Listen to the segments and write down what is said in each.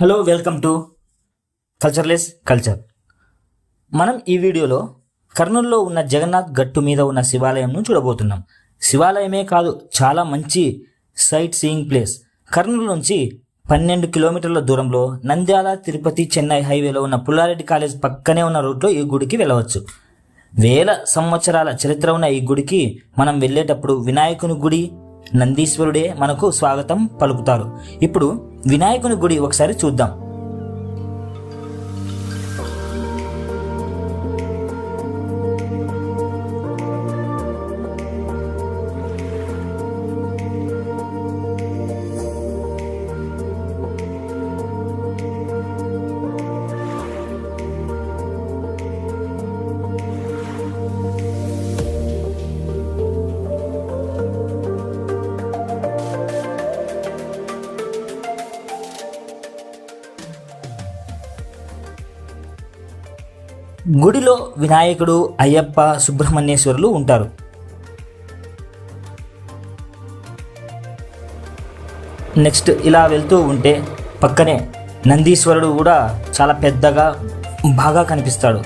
Hello welcome to cultureless culture మనం ఈ వీడియోలో కర్నూలులో ఉన్న జగన్నాథ్ గట్టు మీద ఉన్న శివాలయంను చూడబోతున్నాం. శివాలయమే కాదు చాలా మంచి సైట్ సీయింగ్ ప్లేస్ కర్నూలు నుంచి పన్నెండు కిలోమీటర్ల దూరంలో నంద్యాల తిరుపతి చెన్నై హైవేలో ఉన్న పుల్లారెడ్డి కాలేజ్ పక్కనే ఉన్న రూట్లో ఈ గుడికి వెళ్ళవచ్చు. వేల సంవత్సరాల చరిత్ర ఉన్న ఈ గుడికి మనం వెళ్ళేటప్పుడు వినాయకుని గుడి నందీశ్వరుడే మనకు స్వాగతం పలుకుతారు ఇప్పుడు వినాయకుని గుడి ఒకసారి చూద్దాం. గుడిలో వినాయకుడు అయ్యప్ప సుబ్రహ్మణ్యేశ్వరులు ఉంటారు. నెక్స్ట్ ఇలా వెళ్తూ ఉంటే పక్కనే నందీశ్వరుడు కూడా చాలా పెద్దగా బాగా కనిపిస్తాడు.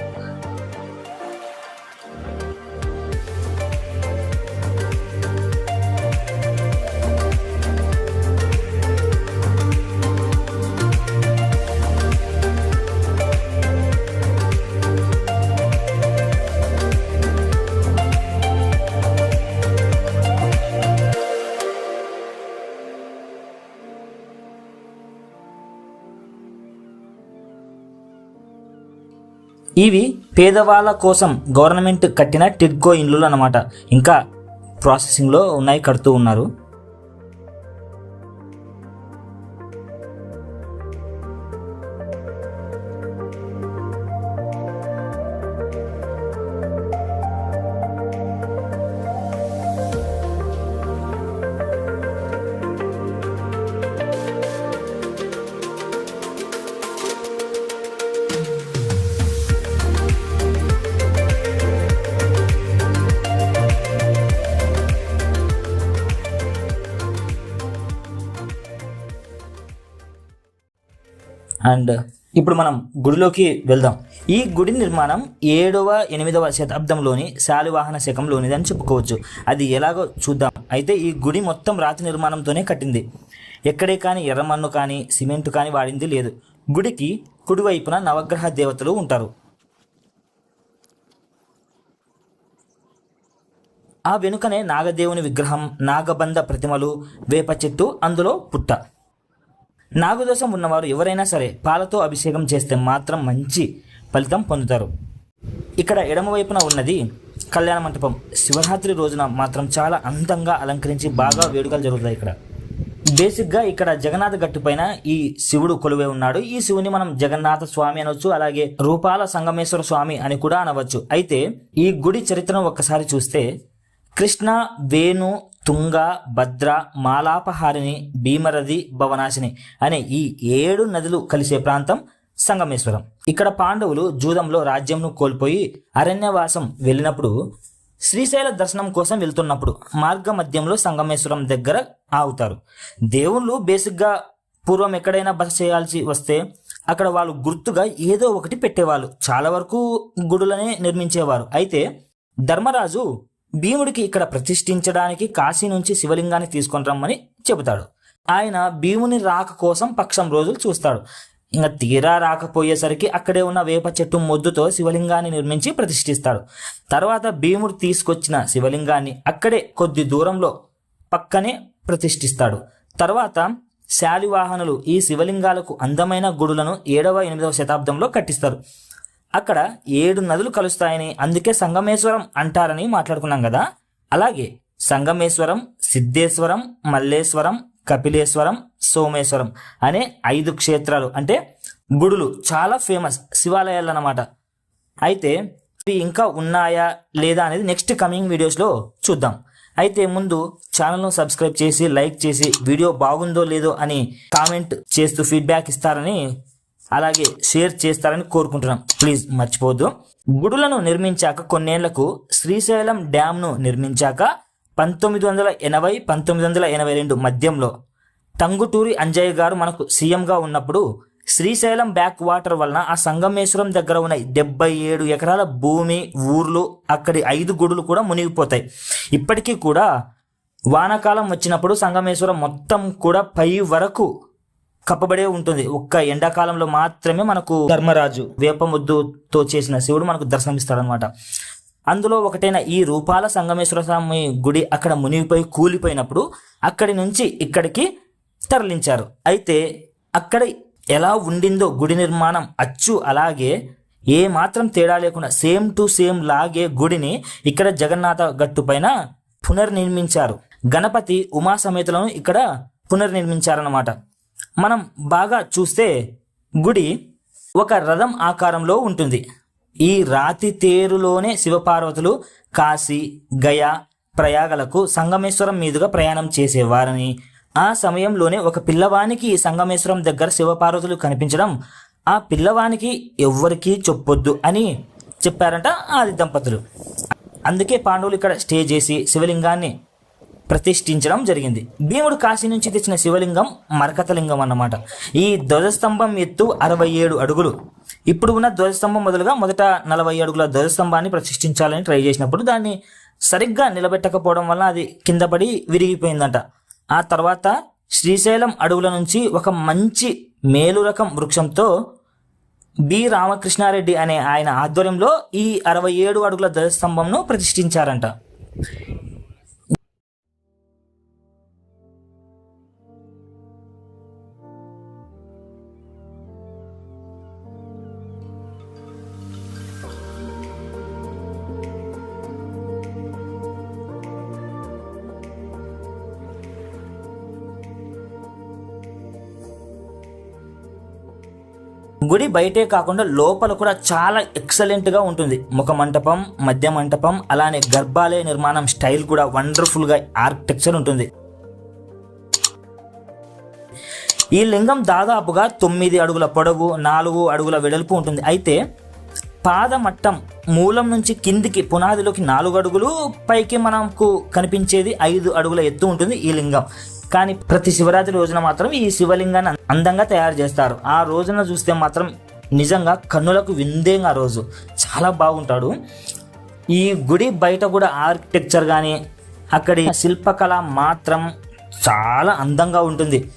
ఇవి పేదవాళ్ళ కోసం గవర్నమెంట్ కట్టిన టిడ్కో ఇండ్లు అన్నమాట. ఇంకా ప్రాసెసింగ్లో ఉన్నాయి కడుతూ ఉన్నారు. అండ్ ఇప్పుడు మనం గుడిలోకి వెళ్దాం. ఈ గుడి నిర్మాణం ఏడవ ఎనిమిదవ శతాబ్దంలోని శాలివాహన శకంలోనిది అని చెప్పుకోవచ్చు. అది ఎలాగో చూద్దాం. అయితే ఈ గుడి మొత్తం రాతి నిర్మాణంతోనే కట్టింది. ఎక్కడే కానీ ఎర్రమన్ను కానీ సిమెంట్ కానీ వాడింది లేదు. గుడికి కుడివైపున నవగ్రహ దేవతలు ఉంటారు. ఆ వెనుకనే నాగదేవుని విగ్రహం నాగబంధ ప్రతిమలు వేప చెట్టు అందులో పుట్ట. నాగదోషం ఉన్నవారు ఎవరైనా సరే పాలతో అభిషేకం చేస్తే మాత్రం మంచి ఫలితం పొందుతారు. ఇక్కడ ఎడమవైపున ఉన్నది కళ్యాణ మంటపం. శివరాత్రి రోజున మాత్రం చాలా అందంగా అలంకరించి బాగా వేడుకలు జరుగుతాయి ఇక్కడ. బేసిక్గా ఇక్కడ జగన్నాథ గట్టు పైన ఈ శివుడు కొలువే ఉన్నాడు. ఈ శివుని మనం జగన్నాథ స్వామి అనవచ్చు అలాగే రూపాల సంగమేశ్వర స్వామి అని కూడా అనవచ్చు. అయితే ఈ గుడి చరిత్రను ఒక్కసారి చూస్తే కృష్ణ వేణు తుంగ భద్ర మాలాపహారిణి భీమరథి భవనాశిని అనే ఈ ఏడు నదులు కలిసే ప్రాంతం సంగమేశ్వరం. ఇక్కడ పాండవులు జూదంలో రాజ్యంను కోల్పోయి అరణ్యవాసం వెళ్ళినప్పుడు శ్రీశైల దర్శనం కోసం వెళ్తున్నప్పుడు మార్గ మధ్యంలో సంగమేశ్వరం దగ్గర ఆగుతారు. దేవుళ్ళు బేసిక్గా పూర్వం ఎక్కడైనా బస చేయాల్సి వస్తే అక్కడ వాళ్ళు గుర్తుగా ఏదో ఒకటి పెట్టేవాళ్ళు. చాలా వరకు గుడులనే నిర్మించేవారు. అయితే ధర్మరాజు భీముడికి ఇక్కడ ప్రతిష్ఠించడానికి కాశీ నుంచి శివలింగాన్ని తీసుకొని రమ్మని చెబుతాడు. ఆయన భీముని రాక కోసం పక్షం రోజులు చూస్తాడు. ఇంకా తీరా రాకపోయేసరికి అక్కడే ఉన్న వేప చెట్టు మొద్దుతో శివలింగాన్ని నిర్మించి ప్రతిష్ఠిస్తాడు. తర్వాత భీముడు తీసుకొచ్చిన శివలింగాన్ని అక్కడే కొద్ది దూరంలో పక్కనే ప్రతిష్ఠిస్తాడు. తర్వాత శాలివాహనులు ఈ శివలింగాలకు అందమైన గుడులను ఏడవ ఎనిమిదవ శతాబ్దంలో కట్టిస్తారు. అక్కడ ఏడు నదులు కలుస్తాయని అందుకే సంగమేశ్వరం అంటారని మాట్లాడుకున్నాం కదా. అలాగే సంగమేశ్వరం సిద్ధేశ్వరం మల్లేశ్వరం కపిలేశ్వరం సోమేశ్వరం అనే ఐదు క్షేత్రాలు అంటే గుడులు చాలా ఫేమస్ శివాలయాలు అన్నమాట అయితే ఇవి ఇంకా ఉన్నాయా లేదా అనేది నెక్స్ట్ కమింగ్ వీడియోస్లో చూద్దాం. అయితే ముందు ఛానల్ను సబ్స్క్రైబ్ చేసి లైక్ చేసి వీడియో బాగుందో లేదో అని కామెంట్ చేస్తూ ఫీడ్బ్యాక్ ఇస్తారని అలాగే షేర్ చేస్తారని కోరుకుంటున్నాం. ప్లీజ్ మర్చిపోవద్దు. గుడులను నిర్మించాక కొన్నేళ్ళకు శ్రీశైలం డ్యామ్ను నిర్మించాక పంతొమ్మిది వందల ఎనభై పంతొమ్మిది వందల ఎనభై రెండు మధ్యంలో టంగుటూరి అంజయ్య గారు మనకు సీఎంగా ఉన్నప్పుడు శ్రీశైలం బ్యాక్ వాటర్ వలన ఆ సంగమేశ్వరం దగ్గర ఉన్న డెబ్బై ఏడు ఎకరాల భూమి ఊర్లు అక్కడి ఐదు గుడులు కూడా మునిగిపోతాయి. ఇప్పటికీ కూడా వానాకాలం వచ్చినప్పుడు సంగమేశ్వరం మొత్తం కూడా పై వరకు కప్పబడే ఉంటుంది. ఒక్క ఎండాకాలంలో మాత్రమే మనకు ధర్మరాజు వేప ముద్దుతో చేసిన శివుడు మనకు దర్శనమిస్తాడనమాట. అందులో ఒకటైన ఈ రూపాల సంగమేశ్వర స్వామి గుడి అక్కడ మునిగిపోయి కూలిపోయినప్పుడు అక్కడి నుంచి ఇక్కడికి తరలించారు. అయితే అక్కడ ఎలా ఉండిందో గుడి నిర్మాణం అచ్చు అలాగే ఏ మాత్రం తేడా లేకుండా సేమ్ టు సేమ్ లాగే గుడిని ఇక్కడ జగన్నాథ గట్టు పైన పునర్నిర్మించారు. గణపతి ఉమా సమేతలను ఇక్కడ పునర్నిర్మించారన్నమాట. మనం బాగా చూస్తే గుడి ఒక రథం ఆకారంలో ఉంటుంది. ఈ రాతి తేరులోనే శివపార్వతులు కాశీ గయ ప్రయాగలకు సంగమేశ్వరం మీదుగా ప్రయాణం చేసేవారని ఆ సమయంలోనే ఒక పిల్లవానికి ఈ సంగమేశ్వరం దగ్గర శివపార్వతులు కనిపించడం ఆ పిల్లవానికి ఎవ్వరికీ చెప్పొద్దు అని చెప్పారంట ఆది దంపతులు. అందుకే పాండవులు ఇక్కడ స్టే చేసి శివలింగాన్ని ప్రతిష్ఠించడం జరిగింది. భీముడు కాశీ నుంచి తెచ్చిన శివలింగం మరకతలింగం అన్నమాట. ఈ ధ్వజస్తంభం ఎత్తు అరవై ఏడు అడుగులు. ఇప్పుడు ఉన్న ధ్వజస్తంభం మొదలుగా మొదట నలభై అడుగుల ధ్వజస్తంభాన్ని ప్రతిష్ఠించాలని ట్రై చేసినప్పుడు దాన్ని సరిగ్గా నిలబెట్టకపోవడం వల్ల అది కింద పడి విరిగిపోయిందంట. ఆ తర్వాత శ్రీశైలం అడవుల నుంచి ఒక మంచి మేలు రకం వృక్షంతో బి. రామకృష్ణారెడ్డి అనే ఆయన ఆధ్వర్యంలో ఈ అరవై ఏడు అడుగుల ధ్వజస్తంభంను ప్రతిష్ఠించారంట. గుడి బయటే కాకుండా లోపల కూడా చాలా ఎక్సలెంట్గా ఉంటుంది. ముఖ మంటపం మధ్య మంటపం అలానే గర్భాలయ నిర్మాణం స్టైల్ కూడా వండర్ఫుల్గా ఆర్కిటెక్చర్ ఉంటుంది. ఈ లింగం దాదాపుగా తొమ్మిది అడుగుల పొడవు నాలుగు అడుగుల వెడల్పు ఉంటుంది. అయితే పాదమట్టం మూలం నుంచి కిందికి పునాదిలోకి నాలుగు అడుగులు పైకి మనకు కనిపించేది ఐదు అడుగుల ఎత్తు ఉంటుంది ఈ లింగం. కానీ ప్రతి శివరాత్రి రోజున మాత్రం ఈ శివలింగాన్ని అందంగా తయారు చేస్తారు. ఆ రోజున చూస్తే మాత్రం నిజంగా కన్నులకు విందేంగా ఆ రోజు. చాలా బాగుంటాడు. ఈ గుడి బయట కూడా ఆర్కిటెక్చర్ కానీ అక్కడి శిల్పకళ మాత్రం చాలా అందంగా ఉంటుంది.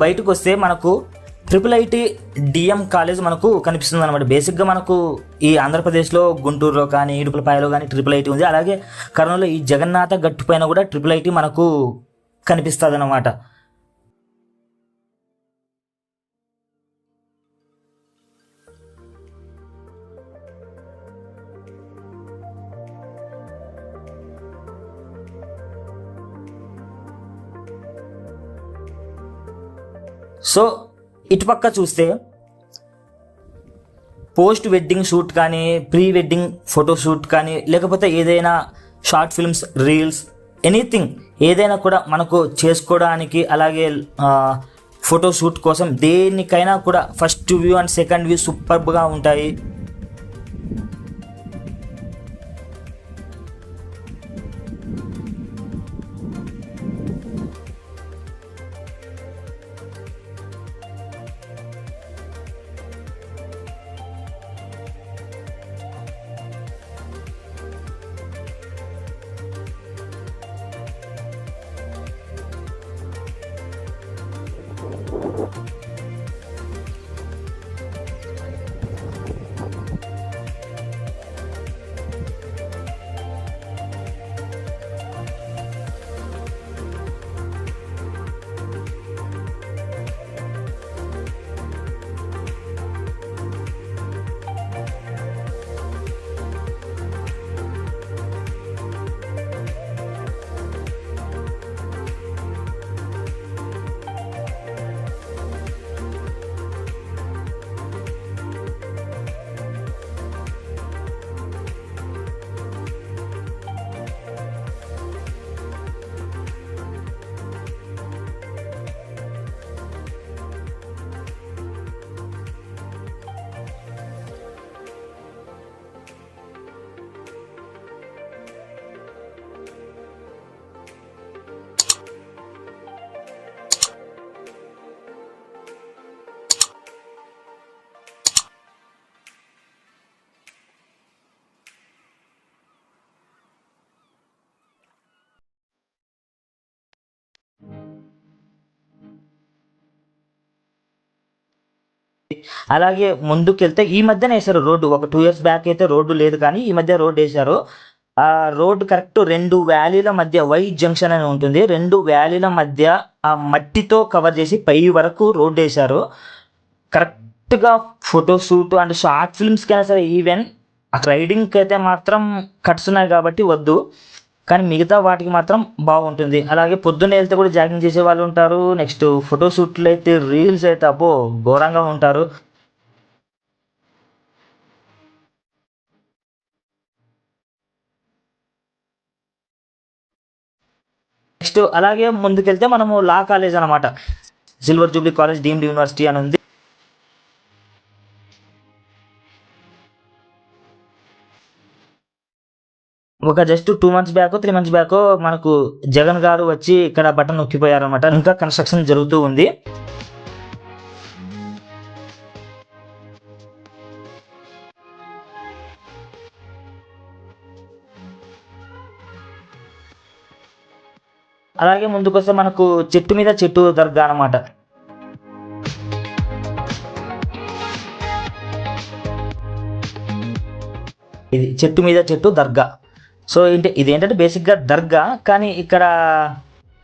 బయటకు వస్తే మనకు ట్రిపుల్ ఐటీ డిఎం కాలేజ్ మనకు కనిపిస్తుంది అనమాట బేసిక్గా మనకు ఈ ఆంధ్రప్రదేశ్లో గుంటూరులో కానీ ఇడుపులపాయలో కానీ ట్రిపుల్ ఐటీ ఉంది. అలాగే కర్నూలులో ఈ జగన్నాథ గట్టు పైన కూడా ట్రిపుల్ ఐటీ మనకు కనిపిస్తుంది అనమాట సో ఇటుపక్క చూస్తే పోస్ట్ వెడ్డింగ్ షూట్ కానీ ప్రీ వెడ్డింగ్ ఫోటో షూట్ కానీ లేకపోతే ఏదైనా షార్ట్ ఫిల్మ్స్ రీల్స్ ఎనీథింగ్ ఏదైనా కూడా మనకు చేసుకోవడానికి అలాగే ఫోటో షూట్ కోసం దేనికైనా కూడా first view and second view సూపర్గా ఉంటాయి. అలాగే ముందుకెళ్తే ఈ మధ్యనే వేశారు రోడ్డు. ఒక టూ ఇయర్స్ బ్యాక్ అయితే రోడ్డు లేదు కానీ ఈ మధ్య రోడ్డు వేశారు. ఆ రోడ్డు కరెక్ట్ రెండు వ్యాలీల మధ్య వై జంక్షన్ అని ఉంటుంది. రెండు వ్యాలీల మధ్య ఆ మట్టితో కవర్ చేసి పై వరకు రోడ్డు వేశారు. కరెక్ట్గా ఫోటో షూట్ అండ్ షార్ట్ ఫిల్మ్స్కి అయినా సరే ఈవెన్ రైడింగ్కి అయితే మాత్రం కట్స్ ఉన్నాయి కాబట్టి వద్దు. కానీ మిగతా వాటికి మాత్రం బాగుంటుంది. అలాగే పొద్దున్న వెళ్తే కూడా జాగింగ్ చేసే వాళ్ళు ఉంటారు. నెక్స్ట్ ఫోటోషూట్లు అయితే రీల్స్ అయితే అబ్బో ఘోరంగా ఉంటారు. నెక్స్ట్ అలాగే ముందుకెళ్తే మనము లా కాలేజ్ అనమాట silver jubilee college deemed university అని ఉంది. ఒక just two months back three months back మనకు జగన్ గారు వచ్చి ఇక్కడ బటన్ నొక్కిపోయారు అనమాట ఇంకా కన్స్ట్రక్షన్ జరుగుతూ ఉంది. అలాగే ముందుకొస్తే మనకు చెట్టు మీద చెట్టు దర్గా అనమాట ఇది చెట్టు మీద చెట్టు దర్గా. సో ఏంటి ఇది ఏంటంటే బేసిక్గా దర్గా కానీ ఇక్కడ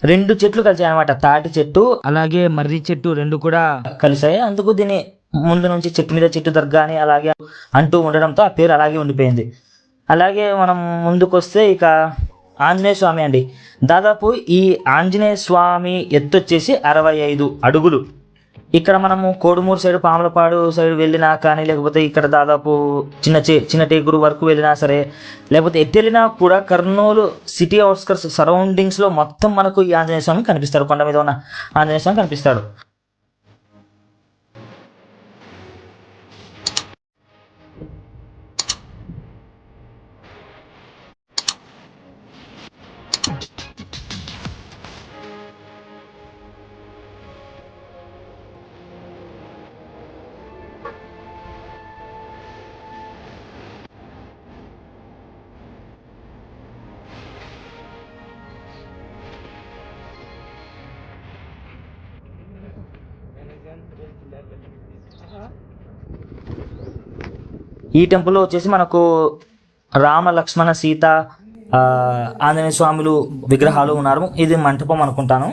రెండు చెట్లు కలిసాయి అనమాట తాటి చెట్టు అలాగే మర్రి చెట్టు రెండు కూడా కలిసాయి. అందుకు దీని ముందు నుంచి చెట్టు మీద చెట్టు దర్గా అని అలాగే అంటూ ఉండడంతో ఆ పేరు అలాగే ఉండిపోయింది. అలాగే మనం ముందుకు వస్తే ఇక ఆంజనేయ స్వామి అండి. దాదాపు ఈ ఆంజనేయ స్వామి ఎత్తు వచ్చేసి అరవై ఐదు అడుగులు. ఇక్కడ మనము కోడుమూరు సైడ్ పాములపాడు సైడ్ వెళ్ళినా కానీ లేకపోతే ఇక్కడ దాదాపు చిన్న చే చిన్న టేకురు వరకు వెళ్ళినా సరే లేకపోతే ఎటు వెళ్ళినా కూడా కర్నూలు సిటీ అవుట్స్కర్స్ సరౌండింగ్స్లో మొత్తం మనకు ఈ ఆంజనేయ స్వామి కనిపిస్తాడు కొండ మీద ఉన్న ఆంజనేయ స్వామి కనిపిస్తాడు. ఈ టెంపుల్ వచ్చేసి మనకు రామ లక్ష్మణ సీత ఆంజనేయ స్వాములు విగ్రహాలు ఉన్నారు. ఇది మంటపం అనుకుంటాను.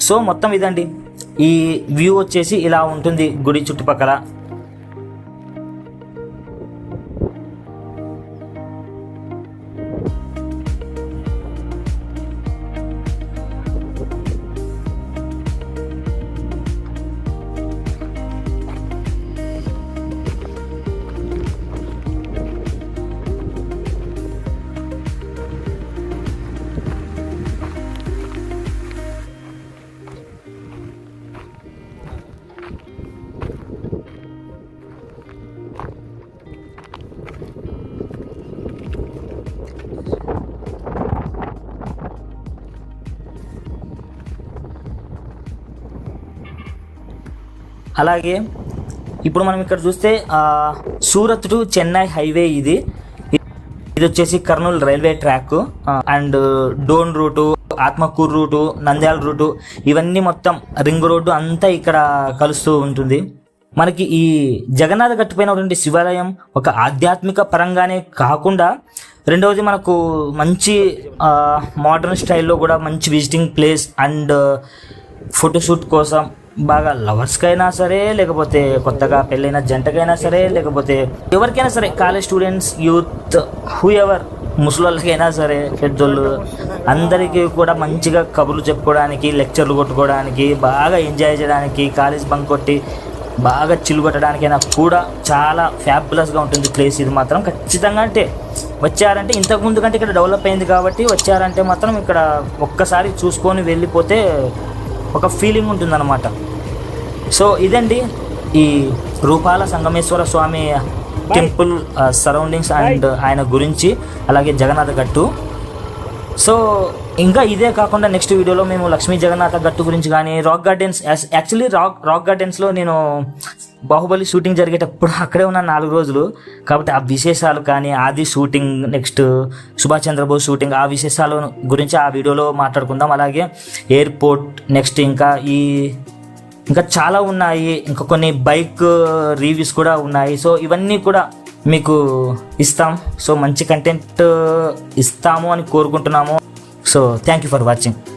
సో మొత్తం ఇదండి. ఈ వ్యూ వచ్చేసి ఇలా ఉంటుంది గుడి చుట్టుపక్కల. అలాగే ఇప్పుడు మనం ఇక్కడ చూస్తే సూరత్ టు చెన్నై హైవే ఇది. ఇది వచ్చేసి Kurnool railway track. And Dhone route Atmakur route Nandyal route ఇవన్నీ మొత్తం రింగ్ రోడ్డు అంతా ఇక్కడ కలుస్తూ ఉంటుంది. మనకి ఈ జగన్నాథ గట్టుపైన శివాలయం ఒక ఆధ్యాత్మిక పరంగానే కాకుండా రెండవది మనకు మంచి మోడర్న్ స్టైల్లో కూడా మంచి విజిటింగ్ ప్లేస్ అండ్ ఫోటోషూట్ కోసం బాగా లవర్స్కైనా సరే లేకపోతే కొత్తగా పెళ్ళైన జంటకైనా సరే లేకపోతే ఎవరికైనా సరే college students youth whoever ముసలోళ్ళకైనా సరే పెద్దోళ్ళు అందరికీ కూడా మంచిగా కబుర్లు చెప్పుకోవడానికి లెక్చర్లు కొట్టుకోవడానికి బాగా ఎంజాయ్ చేయడానికి కాలేజ్ బంక్ కొట్టి బాగా చిల్లు కొట్టడానికైనా కూడా చాలా ఫ్యాబులస్గా ఉంటుంది ప్లేస్ ఇది మాత్రం. ఖచ్చితంగా అంటే వచ్చారంటే ఇంతకు ముందు కంటే ఇక్కడ డెవలప్ అయింది కాబట్టి వచ్చారంటే మాత్రం ఇక్కడ ఒక్కసారి చూసుకొని వెళ్ళిపోతే ఒక ఫీలింగ్ ఉంటుందన్నమాట. సో ఇదండి ఈ Rupala Sangameswara Swamy temple surroundings and ఆయన గురించి అలాగే జగన్నాథ గట్టు సో ఇంకా ఇదే కాకుండా నెక్స్ట్ వీడియోలో మేము లక్ష్మీ జగన్నాథ గట్టు గురించి కానీ rock gardens actually rock rock గార్డెన్స్లో నేను బాహుబలి షూటింగ్ జరిగేటప్పుడు అక్కడే ఉన్న నాలుగు రోజులు. కాబట్టి ఆ విశేషాలు కానీ Aadi shooting next Subhash Chandrabose shooting ఆ విశేషాల గురించి ఆ వీడియోలో మాట్లాడుకుందాం. అలాగే ఎయిర్పోర్ట్ నెక్స్ట్ ఇంకా ఈ ఇంకా చాలా ఉన్నాయి. ఇంకా కొన్ని బైక్ రివ్యూస్ కూడా ఉన్నాయి. సో ఇవన్నీ కూడా మీకు ఇస్తాం. సో మంచి కంటెంట్ ఇస్తాము అని కోరుకుంటున్నాము. So thank you for watching